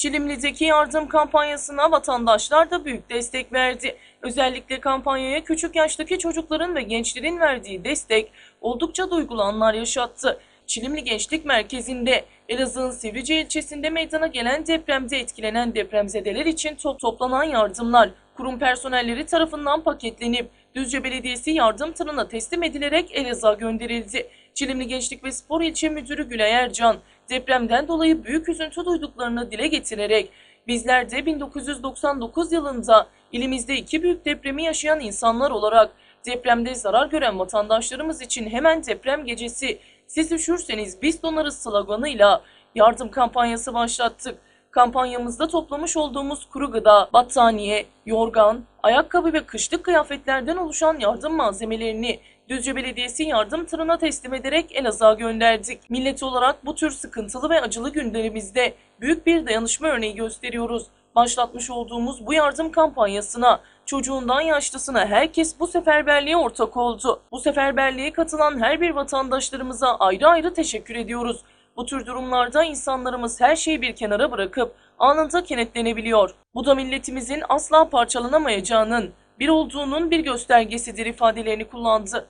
Çilimli'deki yardım kampanyasına vatandaşlar da büyük destek verdi. Özellikle kampanyaya küçük yaştaki çocukların ve gençlerin verdiği destek oldukça duygulu yaşattı. Çilimli Gençlik Merkezi'nde Elazığ'ın Sivrice ilçesinde meydana gelen depremde etkilenen depremzedeler için top toplanan yardımlar kurum personelleri tarafından paketlenip Düzce Belediyesi yardım tırına teslim edilerek Elazığ'a gönderildi. Çilimli Gençlik ve Spor İlçe Müdürü Gülay Ercan depremden dolayı büyük üzüntü duyduklarını dile getirerek bizler de 1999 yılında ilimizde iki büyük depremi yaşayan insanlar olarak depremde zarar gören vatandaşlarımız için hemen deprem gecesi siz üşürseniz biz donarız sloganıyla yardım kampanyası başlattık. Kampanyamızda toplamış olduğumuz kuru gıda, battaniye, yorgan, ayakkabı ve kışlık kıyafetlerden oluşan yardım malzemelerini Düzce Belediyesi yardım tırına teslim ederek Elazığ'a gönderdik. Millet olarak bu tür sıkıntılı ve acılı günlerimizde büyük bir dayanışma örneği gösteriyoruz. Başlatmış olduğumuz bu yardım kampanyasına çocuğundan yaşlısına herkes bu seferberliğe ortak oldu. Bu seferberliğe katılan her bir vatandaşlarımıza ayrı ayrı teşekkür ediyoruz. Bu tür durumlarda insanlarımız her şeyi bir kenara bırakıp anında kenetlenebiliyor. Bu da milletimizin asla parçalanamayacağının bir olduğunun bir göstergesidir ifadelerini kullandı.